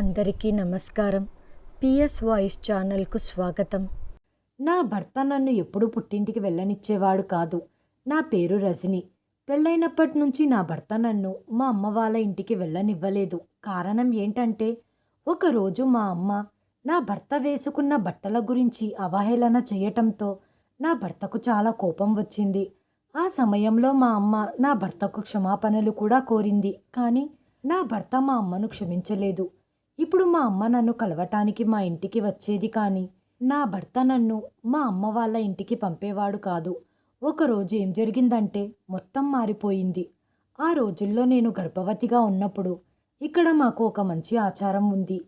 అందరికీ నమస్కారం. PS voice ఛానల్కు స్వాగతం. నా భర్త నన్ను ఎప్పుడూ పుట్టింటికి వెళ్ళనిచ్చేవాడు కాదు. నా పేరు రజని. పెళ్ళైనప్పటి నుంచి నా భర్త నన్ను మా అమ్మ వాళ్ళ ఇంటికి వెళ్ళనివ్వలేదు. కారణం ఏంటంటే ఒకరోజు మా అమ్మ నా భర్త వేసుకున్న బట్టల గురించి అవహేళన చేయటంతో నా భర్తకు చాలా కోపం వచ్చింది. ఆ సమయంలో మా అమ్మ నా భర్తకు క్షమాపణలు కూడా కోరింది. కానీ నా భర్త మా అమ్మను క్షమించలేదు. ఇప్పుడు మా అమ్మ నన్ను కలవటానికి మా ఇంటికి వచ్చేది కానీ నా భర్త నన్ను మా అమ్మ వాళ్ళ ఇంటికి పంపేవాడు కాదు. ఒకరోజు ఏం జరిగిందంటే మొత్తం మారిపోయింది. ఆ రోజుల్లో నేను గర్భవతిగా ఉన్నప్పుడు ఇక్కడ మాకు ఒక మంచి ఆచారం ఉంది.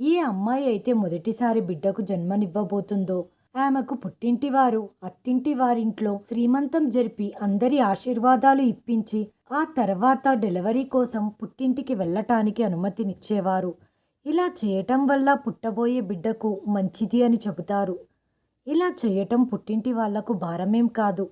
ఏ అమ్మాయి అయితే మొదటిసారి బిడ్డకు జన్మనివ్వబోతుందో ఆమెకు పుట్టింటి వారు అత్తింటి వారింట్లో శ్రీమంతం జరిపి అందరి ఆశీర్వాదాలు ఇప్పించి ఆ తర్వాత డెలివరీ కోసం పుట్టింటికి వెళ్ళటానికి అనుమతినిచ్చేవారు. ఇలా చేయటం వల్ల పుట్టబోయే బిడ్డకు మంచిది అని చెబుతారు. ఇలా చేయటం పుట్టింటి వాళ్ళకు భారమేం కాదు.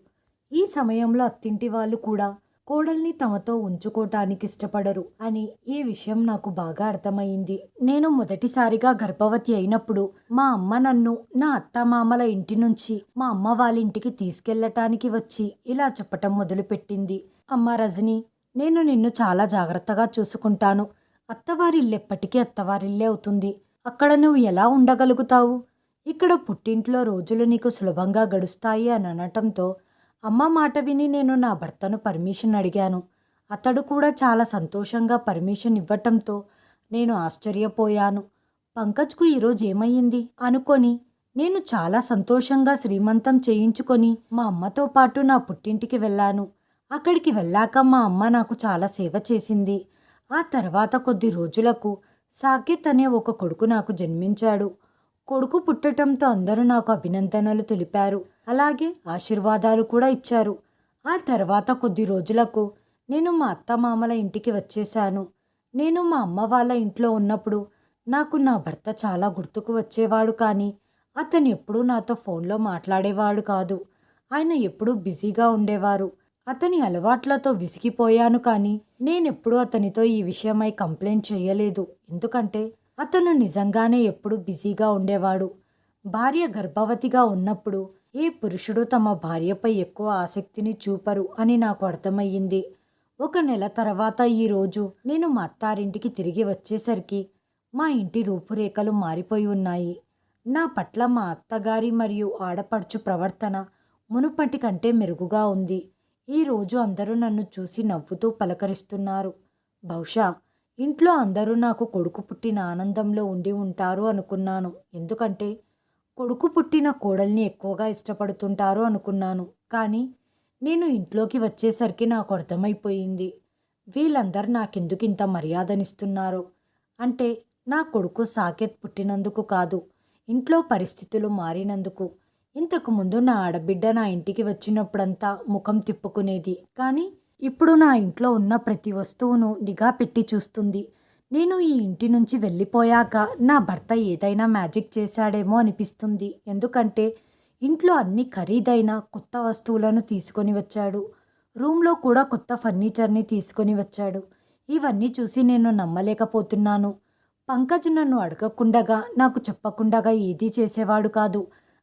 ఈ సమయంలో అత్తింటి వాళ్ళు కూడా కోడల్ని తమతో ఉంచుకోవటానికి ఇష్టపడరు అని ఈ విషయం నాకు బాగా అర్థమైంది నేను మొదటిసారిగా గర్భవతి అయినప్పుడు మా అమ్మ నన్ను నా అత్తమామల ఇంటి నుంచి మా అమ్మ వాళ్ళ ఇంటికి తీసుకెళ్ళటానికి వచ్చి ఇలా చెప్పటం మొదలుపెట్టింది. అమ్మ రజని నేను నిన్ను చాలా జాగ్రత్తగా చూసుకుంటాను. అత్తవారిల్లెప్పటికీ అత్తవారిల్లే అవుతుంది. అక్కడ నువ్వు ఎలా ఉండగలుగుతావు? ఇక్కడ పుట్టింట్లో రోజులు నీకు సులభంగా గడుస్తాయి అని అనటంతో అమ్మ మాట విని నేను నా భర్తను పర్మిషన్ అడిగాను. అతడు కూడా చాలా సంతోషంగా పర్మిషన్ ఇవ్వటంతో నేను ఆశ్చర్యపోయాను. పంకజ్కు ఈరోజు ఏమయ్యింది? అనుకొని నేను చాలా సంతోషంగా శ్రీమంతం చేయించుకొని మా అమ్మతో పాటు నా పుట్టింటికి వెళ్ళాను. అక్కడికి వెళ్ళాక మా అమ్మ నాకు చాలా సేవ చేసింది. ఆ తర్వాత కొద్ది రోజులకు సాకేత్ అనే ఒక కొడుకు నాకు జన్మించాడు. కొడుకు పుట్టటంతో అందరూ నాకు అభినందనలు తెలిపారు. అలాగే ఆశీర్వాదాలు కూడా ఇచ్చారు. ఆ తర్వాత కొద్ది రోజులకు నేను మా అత్తమామల ఇంటికి వచ్చేశాను. నేను మా అమ్మ వాళ్ళ ఇంట్లో ఉన్నప్పుడు నాకు నా భర్త చాలా గుర్తుకు వచ్చేవాడు కానీ అతను ఎప్పుడూ నాతో ఫోన్లో మాట్లాడేవాడు కాదు. ఆయన ఎప్పుడూ బిజీగా ఉండేవారు. అతని అలవాట్లతో విసిగిపోయాను కానీ నేనెప్పుడూ అతనితో ఈ విషయమై కంప్లైంట్ చేయలేదు. ఎందుకంటే అతను నిజంగానే ఎప్పుడు బిజీగా ఉండేవాడు. భార్య గర్భవతిగా ఉన్నప్పుడు ఏ పురుషుడు తమ భార్యపై ఎక్కువ ఆసక్తిని చూపరు అని నాకు అర్థమయ్యింది. ఒక నెల తర్వాత ఈరోజు నేను మా అత్తారింటికి తిరిగి వచ్చేసరికి మా ఇంటి రూపురేఖలు మారిపోయి ఉన్నాయి. నా పట్ల మా అత్తగారి మరియు ఆడపడుచు ప్రవర్తన మునుపటి కంటే మెరుగుగా ఉంది. ఈరోజు అందరూ నన్ను చూసి నవ్వుతూ పలకరిస్తున్నారు. బహుశా ఇంట్లో అందరూ నాకు కొడుకు పుట్టిన ఆనందంలో ఉండి ఉంటారు అనుకున్నాను. ఎందుకంటే కొడుకు పుట్టిన కోడల్ని ఎక్కువగా ఇష్టపడుతుంటారు అనుకున్నాను. కానీ నేను ఇంట్లోకి వచ్చేసరికి నాకు అర్థమైపోయింది. వీళ్ళందరూ నాకెందుకు ఇంత మర్యాదనిస్తున్నారు? అంటే నా కొడుకు సాకేత్ పుట్టినందుకు కాదు ఇంట్లో పరిస్థితులు మారినందుకు. ఇంతకు ముందు నా ఆడబిడ్డ నా ఇంటికి వచ్చినప్పుడంతా ముఖం తిప్పుకునేది. కానీ ఇప్పుడు నా ఇంట్లో ఉన్న ప్రతి వస్తువును నిఘా పెట్టి చూస్తుంది. నేను ఈ ఇంటి నుంచి వెళ్ళిపోయాక నా భర్త ఏదైనా మ్యాజిక్ చేశాడేమో అనిపిస్తుంది. ఎందుకంటే ఇంట్లో అన్ని ఖరీదైన కొత్త వస్తువులను తీసుకొని వచ్చాడు. రూమ్లో కూడా కొత్త ఫర్నిచర్ని తీసుకొని వచ్చాడు. ఇవన్నీ చూసి నేను నమ్మలేకపోతున్నాను. పంకజ్ నన్ను అడగకుండగా నాకు చెప్పకుండగా ఏదీ చేసేవాడు కాదు.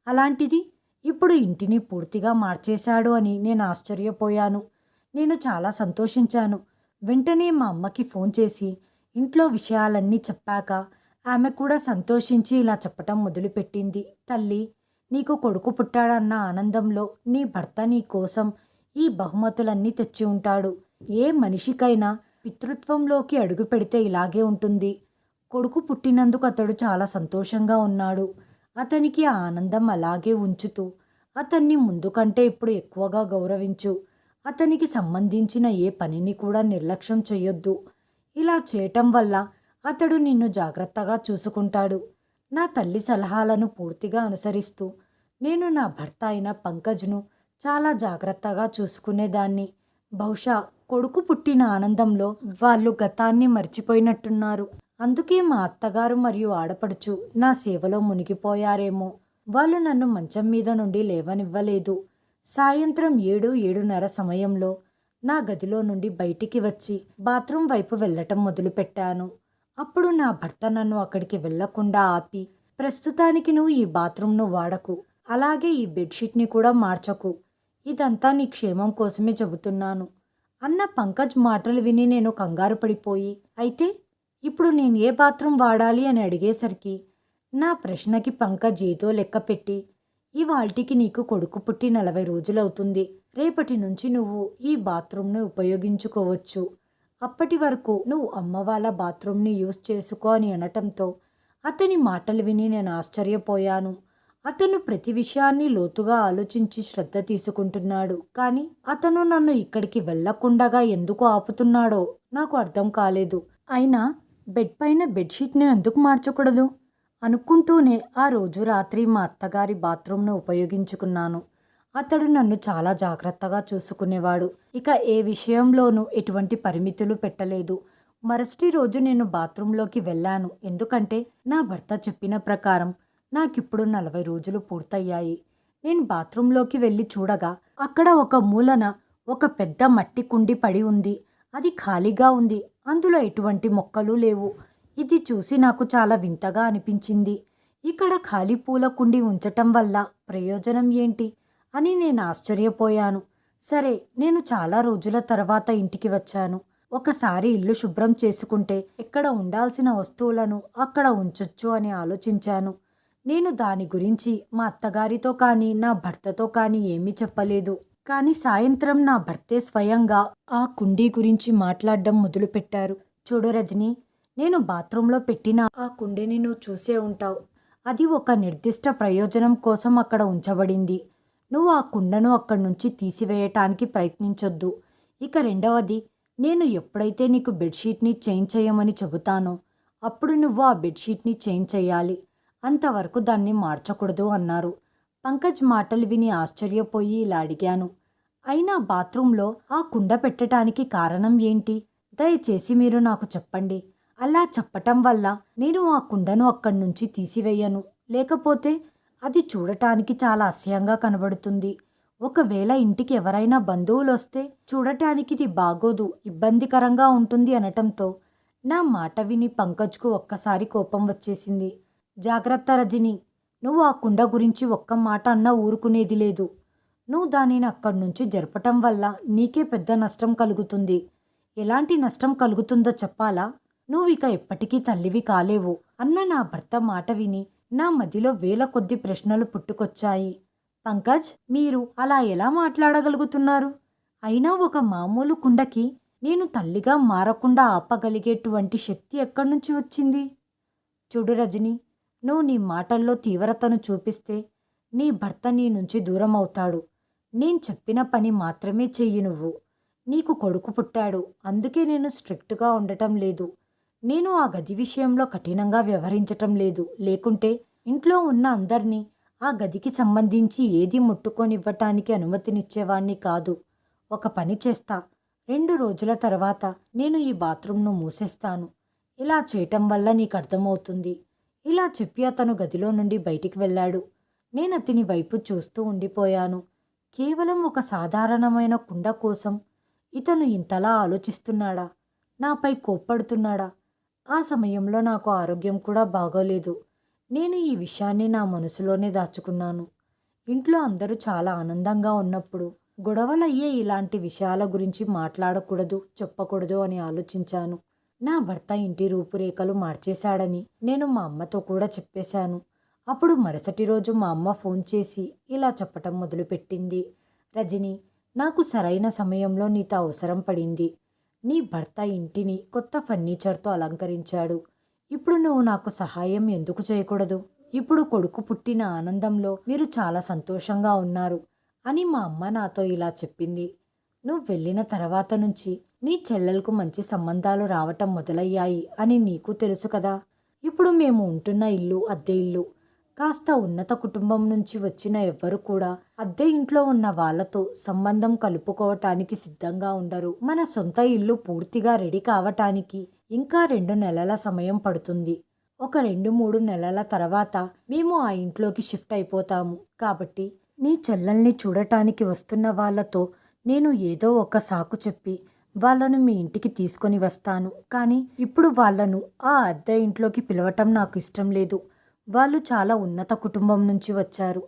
అలాంటిది ఇప్పుడు ఇంటిని పూర్తిగా మార్చేశాడు అని నేను ఆశ్చర్యపోయాను. నేను చాలా సంతోషించాను. వెంటనే మా అమ్మకి ఫోన్ చేసి ఇంట్లో విషయాలన్నీ చెప్పాక ఆమె కూడా సంతోషించి ఇలా చెప్పటం మొదలుపెట్టింది. తల్లి నీకు కొడుకు పుట్టాడన్న ఆనందంలో నీ భర్త నీ కోసం ఈ బహుమతులన్నీ తెచ్చి ఉంటాడు. ఏ మనిషికైనా పితృత్వంలోకి అడుగు పెడితే ఇలాగే ఉంటుంది. కొడుకు పుట్టినందుకు అతడు చాలా సంతోషంగా ఉన్నాడు. అతనికి ఆనందం అలాగే ఉంచుతూ అతన్ని ముందు కంటే ఇప్పుడు ఎక్కువగా గౌరవించు. అతనికి సంబంధించిన ఏ పనిని కూడా నిర్లక్ష్యం చేయొద్దు ఇలా చేయటం వల్ల అతడు నిన్ను జాగ్రత్తగా చూసుకుంటాడు. నా తల్లి సలహాలను పూర్తిగా అనుసరిస్తూ నేను నా భర్త అయిన పంకజ్ను చాలా జాగ్రత్తగా చూసుకునేదాన్ని. బహుశా కొడుకు పుట్టిన ఆనందంలో వాళ్ళు గతాన్ని మర్చిపోయినట్టున్నారు. అందుకే మా అత్తగారు మరియు ఆడపడుచు నా సేవలో మునిగిపోయారేమో. వాళ్ళు నన్ను మంచం మీద నుండి లేవనివ్వలేదు. సాయంత్రం ఏడు ఏడున్నర సమయంలో నా గదిలో నుండి బయటికి వచ్చి బాత్రూం వైపు వెళ్ళటం మొదలుపెట్టాను. అప్పుడు నా భర్త నన్ను అక్కడికి వెళ్ళకుండా ఆపి ప్రస్తుతానికి నువ్వు ఈ బాత్రూంను వాడకు అలాగే ఈ బెడ్షీట్ని కూడా మార్చకు. ఇదంతా నీ క్షేమం కోసమే చెబుతున్నాను అన్న పంకజ్ మాటలు విని నేను కంగారు పడిపోయి అయితే ఇప్పుడు నేను ఏ బాత్రూమ్ వాడాలి అని అడిగేసరికి నా ప్రశ్నకి పంకజ్ ఏదో లెక్క పెట్టి ఇవాల్టికి నీకు కొడుకు పుట్టి నలభై రోజులవుతుంది. రేపటి నుంచి నువ్వు ఈ బాత్రూమ్ను ఉపయోగించుకోవచ్చు. అప్పటి వరకు నువ్వు అమ్మ వాళ్ళ బాత్రూమ్ని యూజ్ చేసుకో అని అనటంతో అతని మాటలు విని నేను ఆశ్చర్యపోయాను. అతను ప్రతి విషయాన్ని లోతుగా ఆలోచించి శ్రద్ధ తీసుకుంటున్నాడు. కానీ అతను నన్ను ఇక్కడికి వెళ్ళకుండగా ఎందుకు ఆపుతున్నాడో నాకు అర్థం కాలేదు. అయినా బెడ్ పైన బెడ్షీట్ని ఎందుకు మార్చకూడదు? అనుకుంటూనే ఆ రోజు రాత్రి మా అత్తగారి బాత్రూమ్ను ఉపయోగించుకున్నాను. అతడు నన్ను చాలా జాగ్రత్తగా చూసుకునేవాడు. ఇక ఏ విషయంలోనూ ఎటువంటి పరిమితులు పెట్టలేదు. మరుసటి రోజు నేను బాత్రూంలోకి వెళ్ళాను. ఎందుకంటే నా భర్త చెప్పిన ప్రకారం నాకిప్పుడు నలభై రోజులు పూర్తయ్యాయి. నేను బాత్రూంలోకి వెళ్ళి చూడగా అక్కడ ఒక మూలన ఒక పెద్ద మట్టి కుండి పడి ఉంది. అది ఖాళీగా ఉంది. అందులో ఎటువంటి మొక్కలు లేవు. ఇది చూసి నాకు చాలా వింతగా అనిపించింది. ఇక్కడ ఖాళీ పూల కుండి ఉంచటం వల్ల ప్రయోజనం ఏంటి? అని నేను ఆశ్చర్యపోయాను. సరే నేను చాలా రోజుల తర్వాత ఇంటికి వచ్చాను. ఒకసారి ఇల్లు శుభ్రం చేసుకుంటే ఎక్కడ ఉండాల్సిన వస్తువులను అక్కడ ఉంచొచ్చు అని ఆలోచించాను. నేను దాని గురించి మా అత్తగారితో కానీ నా భర్తతో కానీ ఏమీ చెప్పలేదు. కానీ సాయంత్రం నా భర్తే స్వయంగా ఆ కుండీ గురించి మాట్లాడడం మొదలుపెట్టారు. చూడు రజని నేను బాత్రూంలో పెట్టిన ఆ కుండీని నువ్వు చూసే ఉంటావు. అది ఒక నిర్దిష్ట ప్రయోజనం కోసం అక్కడ ఉంచబడింది. నువ్వు ఆ కుండను అక్కడి నుంచి తీసివేయటానికి ప్రయత్నించొద్దు. ఇక రెండవది నేను ఎప్పుడైతే నీకు బెడ్షీట్ని చేంజ్ చేయమని చెబుతానో అప్పుడు నువ్వు ఆ బెడ్షీట్ని చేంజ్ చేయాలి. అంతవరకు దాన్ని మార్చకూడదు అన్నారు. పంకజ్ మాటలు విని ఆశ్చర్యపోయి ఇలా అడిగాను. అయినా బాత్రూంలో ఆ కుండ పెట్టడానికి కారణం ఏంటి? దయచేసి మీరు నాకు చెప్పండి. అలా చెప్పటం వల్ల నేను ఆ కుండను అక్కడి నుంచి తీసివేయను. లేకపోతే అది చూడటానికి చాలా అసహ్యంగా కనబడుతుంది. ఒకవేళ ఇంటికి ఎవరైనా బంధువులు వస్తే చూడటానికి ఇది బాగోదు ఇబ్బందికరంగా ఉంటుంది అనటంతో నా మాట విని పంకజ్కు ఒక్కసారి కోపం వచ్చేసింది. జాగ్రత్త రజని నువ్వు ఆ కుండ గురించి ఒక్క మాట అన్నా ఊరుకునేది లేదు. నువ్వు దానిని అక్కడి నుంచి జరపటం వల్ల నీకే పెద్ద నష్టం కలుగుతుంది. ఎలాంటి నష్టం కలుగుతుందో చెప్పాలా? నువ్వు ఇక ఎప్పటికీ తల్లివి కాలేవు. అన్న నా భర్త మాట విని నా మదిలో వేల కొద్ది ప్రశ్నలు పుట్టుకొచ్చాయి. పంకజ్ మీరు అలా ఎలా మాట్లాడగలుగుతున్నారు? అయినా ఒక మామూలు కుండకి నేను తల్లిగా మారకుండా ఆపగలిగేటువంటి శక్తి ఎక్కడి నుంచి వచ్చింది? చూడు రజని నువ్వు నీ మాటల్లో తీవ్రతను చూపిస్తే నీ భర్త నీ నుంచి దూరం అవుతాడు నేను చెప్పిన పని మాత్రమే చెయ్యి నువ్వు. నీకు కొడుకు పుట్టాడు. అందుకే నేను స్ట్రిక్ట్గా ఉండటం లేదు. నేను ఆ గది విషయంలో కఠినంగా వ్యవహరించటం లేదు. లేకుంటే ఇంట్లో ఉన్న అందరినీ ఆ గదికి సంబంధించి ఏది ముట్టుకొనివ్వటానికి అనుమతినిచ్చేవాణ్ణి కాదు. ఒక పని చేస్తా. రెండు రోజుల తర్వాత నేను ఈ బాత్రూంను మూసేస్తాను. ఇలా చేయటం వల్ల నీకు అర్థమవుతుంది. ఇలా చెప్పి అతను గదిలో నుండి బయటికి వెళ్ళాడు. నేను అతని వైపు చూస్తూ ఉండిపోయాను. కేవలం ఒక సాధారణమైన కుండ కోసం ఇతను ఇంతలా ఆలోచిస్తున్నాడా? నాపై కోప్పడుతున్నాడా? ఆ సమయంలో నాకు ఆరోగ్యం కూడా బాగోలేదు. నేను ఈ విషయాన్ని నా మనసులోనే దాచుకున్నాను. ఇంట్లో అందరూ చాలా ఆనందంగా ఉన్నప్పుడు గొడవలయ్యే ఇలాంటి విషయాల గురించి మాట్లాడకూడదు చెప్పకూడదు అని ఆలోచించాను. నా భర్త ఇంటి రూపురేఖలు మార్చేశాడని నేను మా అమ్మతో కూడా చెప్పేశాను. అప్పుడు మరుసటి రోజు మా అమ్మ ఫోన్ చేసి ఇలా చెప్పటం మొదలుపెట్టింది. రజని నాకు సరైన సమయంలో నీతో అవసరం పడింది. నీ భర్త ఇంటిని కొత్త ఫర్నిచర్తో అలంకరించాడు. ఇప్పుడు నువ్వు నాకు సహాయం ఎందుకు చేయకూడదు? ఇప్పుడు కొడుకు పుట్టిన ఆనందంలో మీరు చాలా సంతోషంగా ఉన్నారు అని మా అమ్మ నాతో ఇలా చెప్పింది. నువ్వు వెళ్ళిన తర్వాత నుంచి నీ చెల్లెలకు మంచి సంబంధాలు రావటం మొదలయ్యాయి అని నీకు తెలుసు కదా. ఇప్పుడు మేము ఉంటున్న ఇల్లు అద్దె ఇల్లు. కాస్త ఉన్నత కుటుంబం నుంచి వచ్చిన ఎవ్వరు కూడా అద్దె ఇంట్లో ఉన్న వాళ్ళతో సంబంధం కలుపుకోవటానికి సిద్ధంగా ఉండరు. మన సొంత ఇల్లు పూర్తిగా రెడీ కావటానికి ఇంకా రెండు నెలల సమయం పడుతుంది. ఒక రెండు మూడు నెలల తర్వాత మేము ఆ ఇంట్లోకి షిఫ్ట్ అయిపోతాము. కాబట్టి నీ చెల్లెల్ని చూడటానికి వస్తున్న వాళ్ళతో నేను ఏదో ఒక సాకు చెప్పి వాళ్ళను మీ ఇంటికి తీసుకొని వస్తాను. కానీ ఇప్పుడు వాళ్ళను ఆ అద్దె ఇంట్లోకి పిలవటం నాకు ఇష్టం లేదు. వాళ్ళు చాలా ఉన్నత కుటుంబం నుంచి వచ్చారు.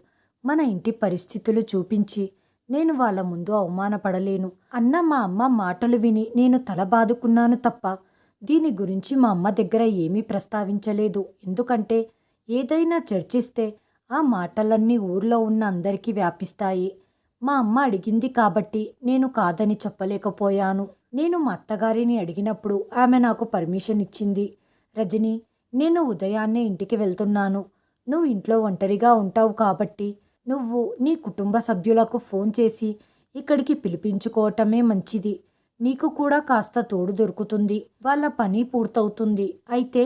మన ఇంటి పరిస్థితులు చూపించి నేను వాళ్ళ ముందు అవమానపడలేను. అన్న మా అమ్మ మాటలు విని నేను తల బాదుకున్నాను తప్ప దీని గురించి మా అమ్మ దగ్గర ఏమీ ప్రస్తావించలేదు. ఎందుకంటే ఏదైనా చర్చిస్తే ఆ మాటలన్నీ ఊర్లో ఉన్న అందరికీ వ్యాపిస్తాయి. మా అమ్మ అడిగింది కాబట్టి నేను కాదని చెప్పలేకపోయాను. నేను మా అత్తగారిని అడిగినప్పుడు ఆమె నాకు పర్మిషన్ ఇచ్చింది. రజని నేను ఉదయాన్నే ఇంటికి వెళ్తున్నాను. నువ్వు ఇంట్లో ఒంటరిగా ఉంటావు కాబట్టి నువ్వు నీ కుటుంబ సభ్యులకు ఫోన్ చేసి ఇక్కడికి పిలిపించుకోవటమే మంచిది. నీకు కూడా కాస్త తోడు దొరుకుతుంది. వాళ్ళ పని పూర్తవుతుంది. అయితే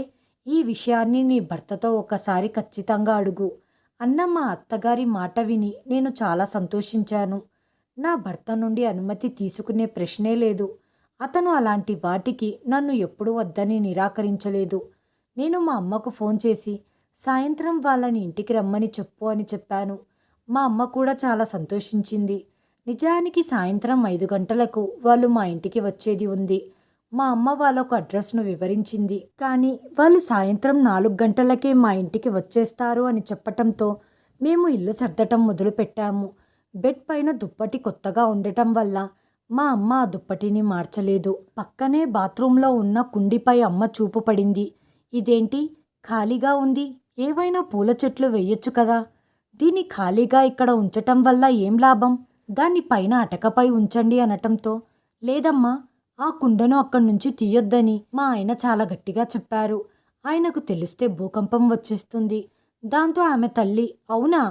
ఈ విషయాన్ని నీ భర్తతో ఒకసారి ఖచ్చితంగా అడుగు. అన్న మా అత్తగారి మాట విని నేను చాలా సంతోషించాను. నా భర్త నుండి అనుమతి తీసుకునే ప్రశ్నే లేదు. అతను అలాంటి వాటికి నన్ను ఎప్పుడూ వద్దని నిరాకరించలేదు. నేను మా అమ్మకు ఫోన్ చేసి సాయంత్రం వాళ్ళని ఇంటికి రమ్మని చెప్పు అని చెప్పాను. మా అమ్మ కూడా చాలా సంతోషించింది. నిజానికి సాయంత్రం ఐదు గంటలకు వాళ్ళు మా ఇంటికి వచ్చేది ఉంది. మా అమ్మ వాళ్ళకు అడ్రస్ను వివరించింది. కానీ వాళ్ళు సాయంత్రం నాలుగు గంటలకే మా ఇంటికి వచ్చేస్తారు అని చెప్పటంతో మేము ఇల్లు సర్దటం మొదలుపెట్టాము. బెడ్ పైన దుప్పటి కొత్తగా ఉండటం వల్ల మా అమ్మ ఆ దుప్పటిని మార్చలేదు. పక్కనే బాత్రూంలో ఉన్న కుండిపై అమ్మ చూపు పడింది. ఇదేంటి? ఖాళీగా ఉంది. ఏవైనా పూల చెట్లు వెయ్యొచ్చు కదా. దీన్ని ఖాళీగా ఇక్కడ ఉంచటం వల్ల ఏం లాభం? దాన్ని పైన అటకపై ఉంచండి అనటంతో. లేదమ్మా ఆ కుండను అక్కడి నుంచి తీయొద్దని మా ఆయన చాలా గట్టిగా చెప్పారు. ఆయనకు తెలిస్తే భూకంపం వచ్చేస్తుంది. దాంతో ఆమె తల్లి అవునా?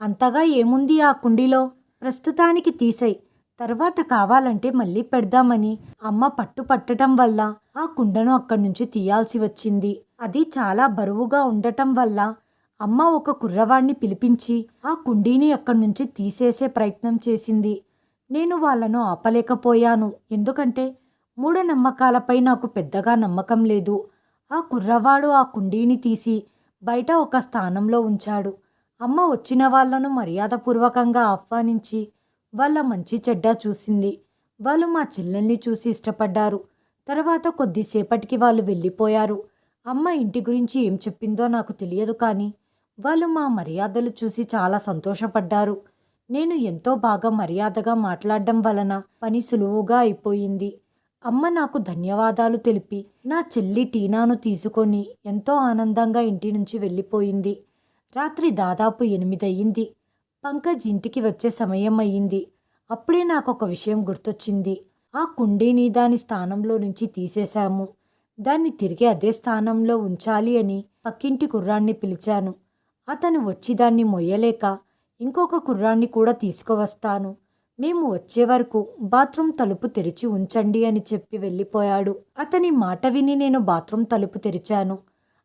అంతగా ఏముంది ఆ కుండీలో? ప్రస్తుతానికి తీసై తర్వాత కావాలంటే మళ్ళీ పెడదామని. అమ్మ పట్టు పట్టడం వల్ల ఆ కుండను అక్కడి నుంచి తీయాల్సి వచ్చింది. అది చాలా బరువుగా ఉండటం వల్ల అమ్మ ఒక కుర్రవాణ్ణి పిలిపించి ఆ కుండీని అక్కడి నుంచి తీసేసే ప్రయత్నం చేసింది. నేను వాళ్ళను ఆపలేకపోయాను. ఎందుకంటే మూఢనమ్మకాలపై నాకు పెద్దగా నమ్మకం లేదు. ఆ కుర్రవాడు ఆ కుండీని తీసి బయట ఒక స్థానంలో ఉంచాడు. అమ్మ వచ్చిన వాళ్ళను మర్యాదపూర్వకంగా ఆహ్వానించి వాళ్ళ మంచి చెడ్డ చూసింది. వాళ్ళు మా చెల్లెల్ని చూసి ఇష్టపడ్డారు. తర్వాత కొద్దిసేపటికి వాళ్ళు వెళ్ళిపోయారు. అమ్మ ఇంటి గురించి ఏం చెప్పిందో నాకు తెలియదు కానీ వాళ్ళు మా మర్యాదలు చూసి చాలా సంతోషపడ్డారు. నేను ఎంతో బాగా మర్యాదగా మాట్లాడడం వలన పని సులువుగా అయిపోయింది. అమ్మ నాకు ధన్యవాదాలు తెలిపి నా చెల్లి టీనాను తీసుకొని ఎంతో ఆనందంగా ఇంటి నుంచి వెళ్ళిపోయింది. రాత్రి దాదాపు ఎనిమిదయ్యింది పంకజ్ ఇంటికి వచ్చే సమయం అయ్యింది. అప్పుడే నాకు ఒక విషయం గుర్తొచ్చింది. ఆ కుండీని దాని స్థానంలో నుంచి తీసేశాము. దాన్ని తిరిగి అదే స్థానంలో ఉంచాలి అని పక్కింటి కుర్రాన్ని పిలిచాను. అతను వచ్చి దాన్ని మొయ్యలేక ఇంకొక కుర్రాన్ని కూడా తీసుకువస్తాను. మేము వచ్చే వరకు బాత్రూమ్ తలుపు తెరిచి ఉంచండి అని చెప్పి వెళ్ళిపోయాడు. అతని మాట విని నేను బాత్రూమ్ తలుపు తెరిచాను.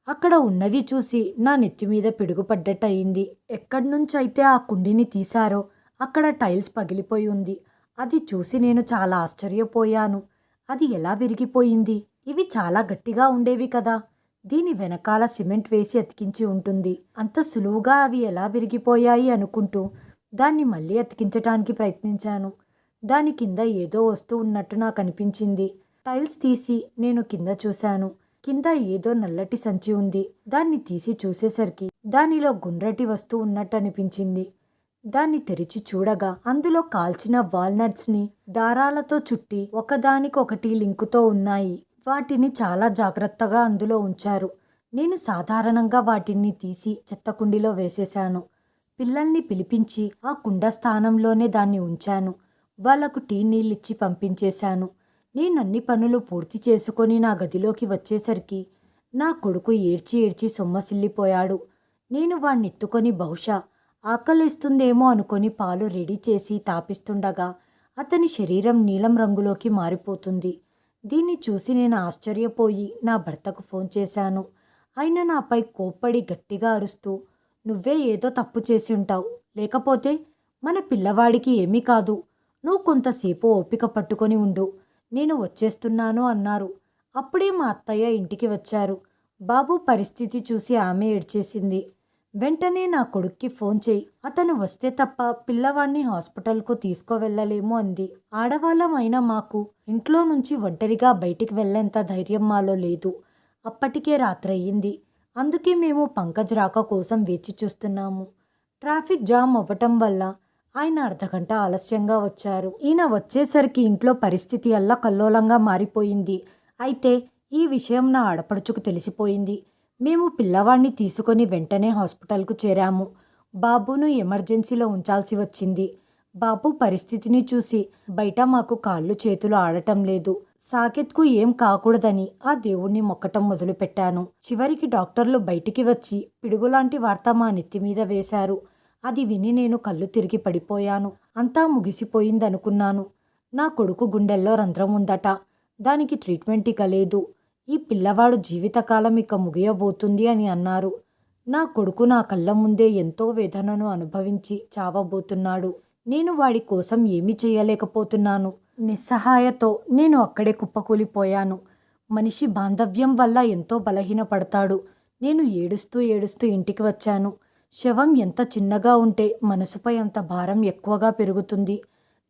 అక్కడ ఉన్నది చూసి నా నెత్తి మీద పిడుగుపడ్డట్టు ఎక్కడి నుంచి అయితే ఆ కుండీని తీశారో అక్కడ టైల్స్ పగిలిపోయి ఉంది. అది చూసి నేను చాలా ఆశ్చర్యపోయాను. అది ఎలా విరిగిపోయింది? ఇవి చాలా గట్టిగా ఉండేవి కదా. దీని వెనకాల సిమెంట్ వేసి అతికించి ఉంటుంది. అంత సులువుగా అవి ఎలా విరిగిపోయాయి అనుకుంటూ దాన్ని మళ్ళీ అతికించటానికి ప్రయత్నించాను. దాని కింద ఏదో వస్తువు ఉన్నట్టు నాకు అనిపించింది. టైల్స్ తీసి నేను కింద చూశాను. కింద ఏదో నల్లటి సంచి ఉంది. దాన్ని తీసి చూసేసరికి దానిలో గుండ్రటి వస్తువు ఉన్నట్టు అనిపించింది. దాన్ని తెరిచి చూడగా అందులో కాల్చిన వాల్నట్స్ని దారాలతో చుట్టి ఒకదానికొకటి లింకుతో ఉన్నాయి. వాటిని చాలా జాగ్రత్తగా అందులో ఉంచారు. నేను సాధారణంగా వాటిని తీసి చెత్తకుండిలో వేసేశాను. పిల్లల్ని పిలిపించి ఆ కుండ స్థానంలోనే దాన్ని ఉంచాను. వాళ్ళకు టీ నీళ్ళిచ్చి పంపించేశాను. నేనన్ని పనులు పూర్తి చేసుకొని నా గదిలోకి వచ్చేసరికి నా కొడుకు ఏడ్చి ఏడ్చి సొమ్మసిల్లిపోయాడు. నేను వాణ్ణి ఎత్తుకొని బహుశా ఆకలిస్తుందేమో అనుకొని పాలు రెడీ చేసి తాపిస్తుండగా అతని శరీరం నీలం రంగులోకి మారిపోతుంది. దీన్ని చూసి నేను ఆశ్చర్యపోయి నా భర్తకు ఫోన్ చేశాను. ఆయన నాపై కోప్పడి గట్టిగా అరుస్తూ నువ్వే ఏదో తప్పు చేసి ఉంటావు లేకపోతే మన పిల్లవాడికి ఏమీ కాదు. నువ్వు కొంతసేపు ఓపిక పట్టుకొని ఉండు. నేను వచ్చేస్తున్నాను అన్నారు. అప్పుడే మా అత్తయ్య ఇంటికి వచ్చారు. బాబు పరిస్థితి చూసి ఆమె ఏడ్చేసింది. వెంటనే నా కొడుక్కి ఫోన్ చేయి. అతను వస్తే తప్ప పిల్లవాణ్ణి హాస్పిటల్కు తీసుకువెళ్ళలేము అంది. ఆడవాళ్ళం అయినా మాకు ఇంట్లో నుంచి ఒంటరిగా బయటికి వెళ్ళేంత ధైర్యం మాలో లేదు. అప్పటికే రాత్రయ్యింది. అందుకే మేము పంకజ్ రాక కోసం వేచి చూస్తున్నాము. ట్రాఫిక్ జామ్ అవ్వటం వల్ల ఆయన అర్ధగంట ఆలస్యంగా వచ్చారు. ఈయన వచ్చేసరికి ఇంట్లో పరిస్థితి అల్లా కల్లోలంగా మారిపోయింది. అయితే ఈ విషయం నా ఆడపడుచుకు తెలిసిపోయింది. మేము పిల్లవాడిని తీసుకొని వెంటనే హాస్పిటల్కు చేరాము. బాబును ఎమర్జెన్సీలో ఉంచాల్సి వచ్చింది. బాబు పరిస్థితిని చూసి బయట మాకు కాళ్ళు చేతులు ఆడటం లేదు. సాకెత్కు ఏం కాకూడదని ఆ దేవుణ్ణి మొక్కటం మొదలుపెట్టాను. చివరికి డాక్టర్లు బయటికి వచ్చి పిడుగులాంటి వార్త మా నెత్తి మీద వేశారు. అది విని నేను కళ్ళు తిరిగి పడిపోయాను. అంతా ముగిసిపోయిందనుకున్నాను. నా కొడుకు గుండెల్లో రంధ్రం ఉందట. దానికి ట్రీట్మెంట్ ఇక లేదు. ఈ పిల్లవాడు జీవితకాలం ఇక ముగియబోతుంది అని అన్నారు. నా కొడుకు నా కళ్ళ ముందే ఎంతో వేదనను అనుభవించి చావబోతున్నాడు. నేను వాడి కోసం ఏమీ చేయలేకపోతున్నాను. నిస్సహాయతో నేను అక్కడే కుప్పకూలిపోయాను. మనిషి బాంధవ్యం వల్ల ఎంతో బలహీనపడతాడు. నేను ఏడుస్తూ ఏడుస్తూ ఇంటికి వచ్చాను. శవం ఎంత చిన్నగా ఉంటే మనసుపై అంత భారం ఎక్కువగా పెరుగుతుంది.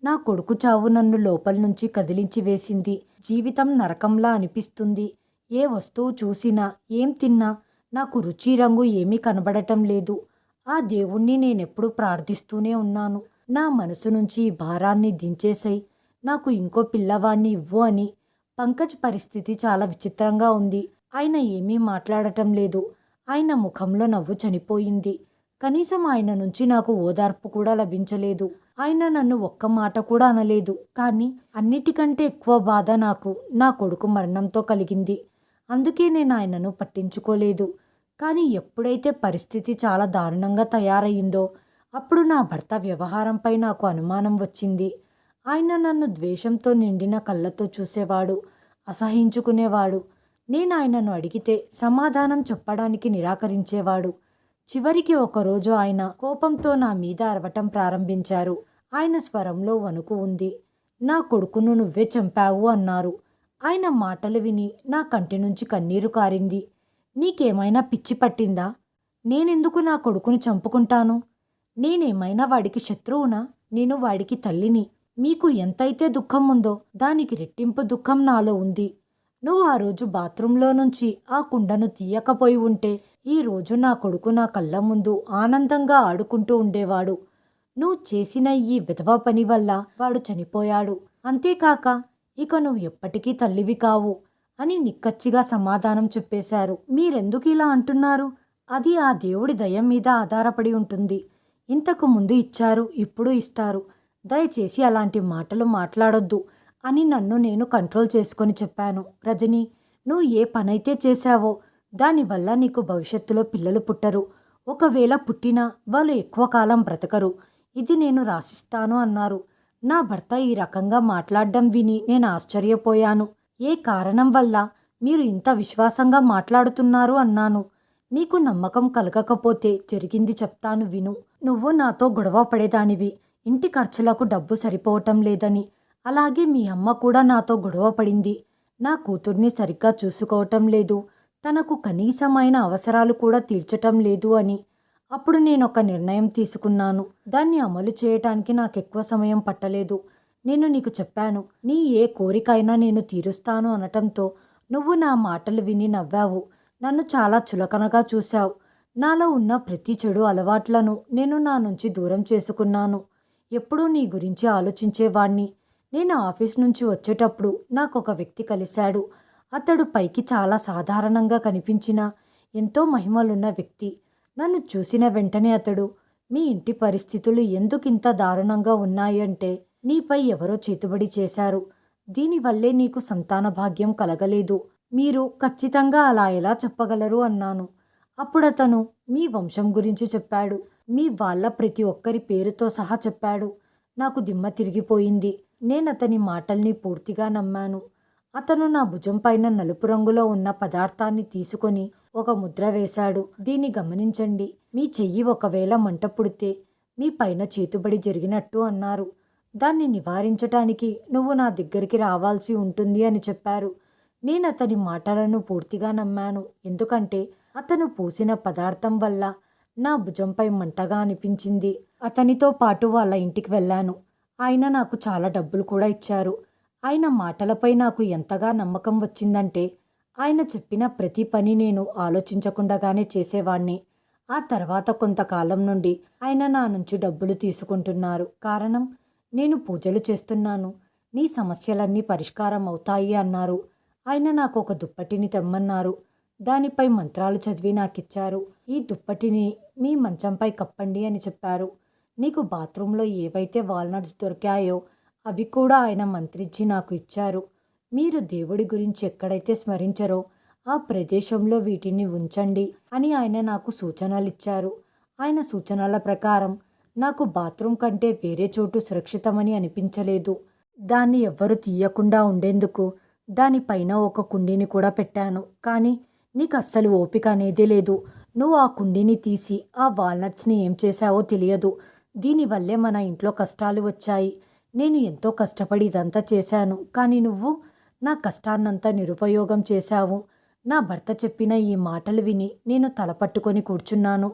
నా కొడుకు చావు నన్ను లోపల నుంచి కదిలించి వేసింది. జీవితం నరకంలా అనిపిస్తుంది. ఏ వస్తువు చూసినా ఏం తిన్నా నాకు రుచి రంగు ఏమీ కనబడటం లేదు. ఆ దేవుణ్ణి నేనెప్పుడు ప్రార్థిస్తూనే ఉన్నాను. నా మనసు నుంచి ఈ భారాన్ని దించేసై నాకు ఇంకో పిల్లవాణ్ణి ఇవ్వు అని పంకజ్ పరిస్థితి చాలా విచిత్రంగా ఉంది. ఆయన ఏమీ మాట్లాడటం లేదు. ఆయన ముఖంలో నవ్వు చనిపోయింది. కనీసం ఆయన నుంచి నాకు ఓదార్పు కూడా లభించలేదు. ఆయన నన్ను ఒక్క మాట కూడా అనలేదు. కానీ అన్నిటికంటే ఎక్కువ బాధ నాకు నా కొడుకు మరణంతో కలిగింది. అందుకే నేను ఆయనను పట్టించుకోలేదు. కానీ ఎప్పుడైతే పరిస్థితి చాలా దారుణంగా తయారయ్యిందో అప్పుడు నా భర్త వ్యవహారంపై నాకు అనుమానం వచ్చింది. ఆయన నన్ను ద్వేషంతో నిండిన కళ్ళతో చూసేవాడు అసహించుకునేవాడు. నేను ఆయనను అడిగితే సమాధానం చెప్పడానికి నిరాకరించేవాడు. చివరికి ఒకరోజు ఆయన కోపంతో నా మీద అరవటం ప్రారంభించారు. ఆయన స్వరంలో వణుకు ఉంది. నా కొడుకును నువ్వే చంపావు అన్నారు. ఆయన మాటలు విని నా కంటి నుంచి కన్నీరు కారింది. నీకేమైనా పిచ్చి పట్టిందా? నేనెందుకు నా కొడుకుని చంపుకుంటాను? నేనేమైనా వాడికి శత్రువునా? నేను వాడికి తల్లిని. మీకు ఎంతైతే దుఃఖం ఉందో దానికి రెట్టింపు దుఃఖం నాలో ఉంది. నువ్వు ఆ రోజు బాత్రూంలో నుంచి ఆ కుండను తీయకపోయి ఉంటే ఈ రోజు నా కొడుకు నా కళ్ళ ముందు ఆనందంగా ఆడుకుంటూ ఉండేవాడు. నువ్వు చేసిన ఈ విధవ పని వల్ల వాడు చనిపోయాడు. అంతేకాక ఇక నువ్వు ఎప్పటికీ తల్లివి కావు అని నిక్కచ్చిగా సమాధానం చెప్పేశారు. మీరెందుకు ఇలా అంటున్నారు? అది ఆ దేవుడి దయం మీద ఆధారపడి ఉంటుంది. ఇంతకు ముందు ఇచ్చారు ఇప్పుడు ఇస్తారు. దయచేసి అలాంటి మాటలు మాట్లాడొద్దు అని నన్ను నేను కంట్రోల్ చేసుకొని చెప్పాను. రజని నువ్వు ఏ పనైతే చేశావో దానివల్ల నీకు భవిష్యత్తులో పిల్లలు పుట్టరు. ఒకవేళ పుట్టినా వాళ్ళు ఎక్కువ కాలం బ్రతకరు. ఇది నేను రాసిస్తాను అన్నారు. నా భర్త ఈ రకంగా మాట్లాడడం విని నేను ఆశ్చర్యపోయాను. ఏ కారణం వల్ల మీరు ఇంత విశ్వాసంగా మాట్లాడుతున్నారు అన్నాను. నీకు నమ్మకం కలగకపోతే జరిగింది చెప్తాను విను. నువ్వు నాతో గొడవ పడేదానివి. ఇంటి ఖర్చులకు డబ్బు సరిపోవటం లేదని. అలాగే మీ అమ్మ కూడా నాతో గొడవ పడింది. నా కూతుర్ని సరిగ్గా చూసుకోవటం లేదు. తనకు కనీసమైన అవసరాలు కూడా తీర్చటం లేదు అని. అప్పుడు నేను ఒక నిర్ణయం తీసుకున్నాను. దాన్ని అమలు చేయటానికి నాకు ఎక్కువ సమయం పట్టలేదు. నేను నీకు చెప్పాను నీ ఏ కోరికైనా నేను తీరుస్తాను అనటంతో నువ్వు నా మాటలు విని నవ్వావు. నన్ను చాలా చులకనగా చూశావు. నాలో ఉన్న ప్రతి చెడు అలవాట్లను నేను నా నుంచి దూరం చేసుకున్నాను. ఎప్పుడూ నీ గురించి ఆలోచించేవాణ్ణి. నేను ఆఫీస్ నుంచి వచ్చేటప్పుడు నాకు ఒక వ్యక్తి కలిశాడు. అతడు పైకి చాలా సాధారణంగా కనిపించిన ఎంతో మహిమలున్న వ్యక్తి. నన్ను చూసిన వెంటనే అతడు మీ ఇంటి పరిస్థితులు ఎందుకింత దారుణంగా ఉన్నాయంటే నీపై ఎవరో చేతుబడి చేశారు. దీనివల్లే నీకు సంతాన భాగ్యం కలగలేదు. మీరు ఖచ్చితంగా అలా ఎలా చెప్పగలరు? అన్నాను. అప్పుడు అతను మీ వంశం గురించి చెప్పాడు. మీ వాళ్ళ ప్రతి ఒక్కరి పేరుతో సహా చెప్పాడు. నాకు దిమ్మ తిరిగిపోయింది. నేను అతని మాటల్ని పూర్తిగా నమ్మాను. అతను నా భుజం పైన నలుపు రంగులో ఉన్న పదార్థాన్ని తీసుకొని ఒక ముద్ర వేశాడు. దీన్ని గమనించండి. మీ చెయ్యి ఒకవేళ మంట పుడితే మీ పైన చేతుబడి జరిగినట్టు అన్నారు. దాన్ని నివారించటానికి నువ్వు నా దగ్గరికి రావాల్సి ఉంటుంది అని చెప్పారు. నేను అతని మాటలను పూర్తిగా నమ్మాను. ఎందుకంటే అతను పూసిన పదార్థం వల్ల నా భుజంపై మంటగా అనిపించింది. అతనితో పాటు వాళ్ళ ఇంటికి వెళ్ళాను. ఆయన నాకు చాలా డబ్బులు కూడా ఇచ్చారు. ఆయన మాటలపై నాకు ఎంతగా నమ్మకం వచ్చిందంటే ఆయన చెప్పిన ప్రతి పని నేను ఆలోచించకుండానే చేసేవాణ్ణి. ఆ తర్వాత కొంతకాలం నుండి ఆయన నా నుంచి డబ్బులు తీసుకుంటున్నారు. కారణం నేను పూజలు చేస్తున్నాను. నీ సమస్యలన్నీ పరిష్కారం అవుతాయి అన్నారు. ఆయన నాకు ఒక దుప్పటిని తెమ్మన్నారు. దానిపై మంత్రాలు చదివి నాకిచ్చారు. ఈ దుప్పటిని మీ మంచంపై కప్పండి అని చెప్పారు. నీకు బాత్రూంలో ఏవైతే వాల్నట్స్ దొరికాయో అవి కూడా ఆయన మంత్రించి నాకు ఇచ్చారు. మీరు దేవుడి గురించి ఎక్కడైతే స్మరించరో ఆ ప్రదేశంలో వీటిని ఉంచండి అని ఆయన నాకు సూచనలు ఇచ్చారు ఆయన సూచనల ప్రకారం నాకు బాత్రూమ్ కంటే వేరే చోటు సురక్షితమని అనిపించలేదు. దాన్ని ఎవ్వరు తీయకుండా ఉండేందుకు దానిపైన ఒక కుండీని కూడా పెట్టాను. కానీ నీకు అస్సలు ఓపిక అనేది లేదు. నువ్వు ఆ కుండీని తీసి ఆ వాల్నట్స్ని ఏం చేశావో తెలియదు. దీనివల్లే మన ఇంట్లో కష్టాలు వచ్చాయి. నేను ఎంతో కష్టపడి ఇదంతా చేశాను. కానీ నువ్వు నా కష్టాన్నంతా నిరుపయోగం చేశావు. నా భర్త చెప్పిన ఈ మాటలు విని నేను తలపట్టుకొని కూర్చున్నాను.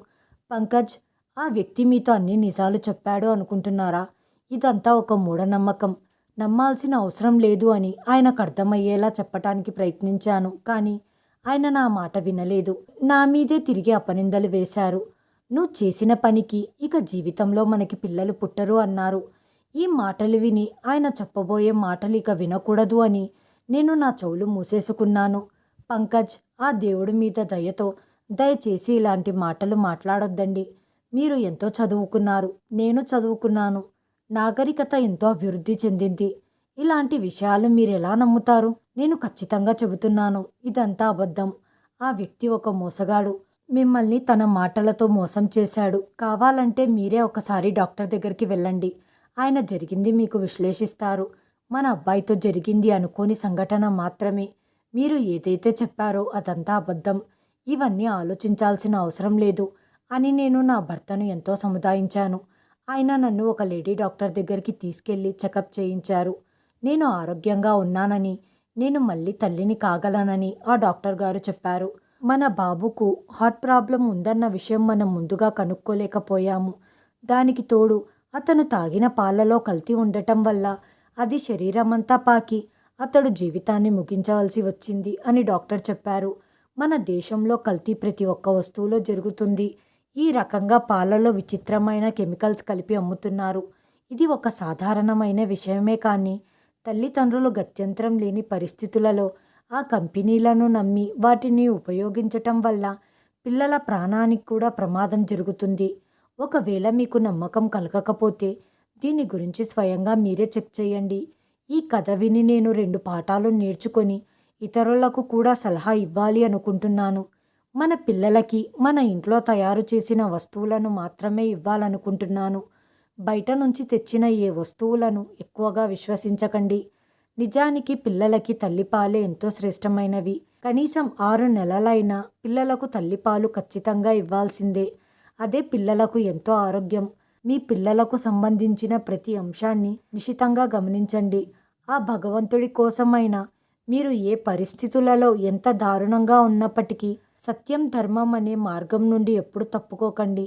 పంకజ్ ఆ వ్యక్తి మీతో అన్ని నిజాలు చెప్పాడు అనుకుంటున్నారా? ఇదంతా ఒక మూఢనమ్మకం. నమ్మాల్సిన అవసరం లేదు అని ఆయనకు అర్థమయ్యేలా చెప్పటానికి ప్రయత్నించాను కానీ ఆయన నా మాట వినలేదు. నా మీదే తిరిగి అపనిందలు వేశారు. నువ్వు చేసిన పనికి ఇక జీవితంలో మనకి పిల్లలు పుట్టరు అన్నారు. ఈ మాటలు విని ఆయన చెప్పబోయే మాటలు ఇక వినకూడదు అని నేను నా చెవులు మూసేసుకున్నాను. పంకజ్ ఆ దేవుడి మీద దయతో దయచేసి ఇలాంటి మాటలు మాట్లాడొద్దండి. మీరు ఎంతో చదువుకున్నారు నేను చదువుకున్నాను. నాగరికత ఎంతో అభివృద్ధి చెందింది. ఇలాంటి విషయాలు మీరు ఎలా నమ్ముతారు? నేను ఖచ్చితంగా చెబుతున్నాను ఇదంతా అబద్ధం. ఆ వ్యక్తి ఒక మోసగాడు. మిమ్మల్ని తన మాటలతో మోసం చేశాడు. కావాలంటే మీరే ఒకసారి డాక్టర్ దగ్గరికి వెళ్ళండి. ఆయన జరిగింది మీకు విశ్లేషిస్తారు. మన అబ్బాయితో జరిగింది అనుకోని సంఘటన మాత్రమే. మీరు ఏదైతే చెప్పారో అదంతా అబద్ధం. ఇవన్నీ ఆలోచించాల్సిన అవసరం లేదు అని నేను నా భర్తను ఎంతో సముదాయించాను. ఆయన నన్ను ఒక లేడీ డాక్టర్ దగ్గరికి తీసుకెళ్ళి చెకప్ చేయించారు. నేను ఆరోగ్యంగా ఉన్నానని నేను మళ్ళీ తల్లిని కాగలనని ఆ డాక్టర్ గారు చెప్పారు. మన బాబుకు హార్ట్ ప్రాబ్లం ఉందన్న విషయం మనం ముందుగా కనుక్కోలేకపోయాము. దానికి తోడు అతను తాగిన పాలలో కల్తీ ఉండటం వల్ల అది శరీరమంతా పాకి అతడు జీవితాన్ని ముగించవలసి వచ్చింది అని డాక్టర్ చెప్పారు. మన దేశంలో కల్తీ ప్రతి ఒక్క వస్తువులో జరుగుతుంది. ఈ రకంగా పాలలో విచిత్రమైన కెమికల్స్ కలిపి అమ్ముతున్నారు. ఇది ఒక సాధారణమైన విషయమే కానీ తల్లిదండ్రులు గత్యంతరం లేని పరిస్థితులలో ఆ కంపెనీలను నమ్మి వాటిని ఉపయోగించటం వల్ల పిల్లల ప్రాణానికి కూడా ప్రమాదం జరుగుతుంది. ఒకవేళ మీకు నమ్మకం కలగకపోతే దీని గురించి స్వయంగా మీరే చెక్ చేయండి. ఈ కథ విని నేను రెండు పాఠాలు నేర్చుకొని ఇతరులకు కూడా సలహా ఇవ్వాలి అనుకుంటున్నాను. మన పిల్లలకి మన ఇంట్లో తయారు చేసిన వస్తువులను మాత్రమే ఇవ్వాలనుకుంటున్నాను. బయట నుంచి తెచ్చిన ఏ వస్తువులను ఎక్కువగా విశ్వసించకండి. నిజానికి పిల్లలకి తల్లిపాలే ఎంతో శ్రేష్టమైనవి. కనీసం ఆరు నెలలైనా పిల్లలకు తల్లిపాలు ఖచ్చితంగా ఇవ్వాల్సిందే. అదే పిల్లలకు ఎంతో ఆరోగ్యం. మీ పిల్లలకు సంబంధించిన ప్రతి అంశాన్ని నిశితంగా గమనించండి. ఆ భగవంతుడి కోసమైనా మీరు ఏ పరిస్థితులలో ఎంత దారుణంగా ఉన్నప్పటికీ సత్యం ధర్మం అనే మార్గం నుండి ఎప్పుడు తప్పుకోకండి.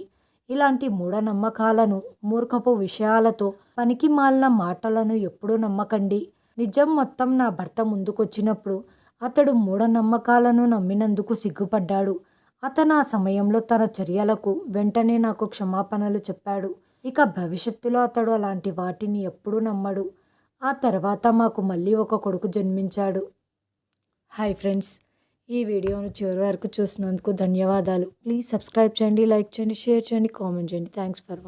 ఇలాంటి మూఢనమ్మకాలను మూర్ఖపు విషయాలతో పనికి మాలిన మాటలను ఎప్పుడూ నమ్మకండి. నిజం మొత్తం నా భర్త ముందుకొచ్చినప్పుడు అతడు మూఢనమ్మకాలను నమ్మినందుకు సిగ్గుపడ్డాడు. అతను ఆ సమయంలో తన చర్యలకు వెంటనే నాకు క్షమాపణలు చెప్పాడు. ఇక భవిష్యత్తులో అతడు అలాంటి వాటిని ఎప్పుడూ నమ్మడు. ఆ తర్వాత మాకు మళ్ళీ ఒక కొడుకు జన్మించాడు. హాయ్ ఫ్రెండ్స్ ఈ వీడియోను చివరి వరకు చూసినందుకు ధన్యవాదాలు. ప్లీజ్ సబ్స్క్రైబ్ చేయండి లైక్ చేయండి షేర్ చేయండి కామెంట్ చేయండి. Thanks for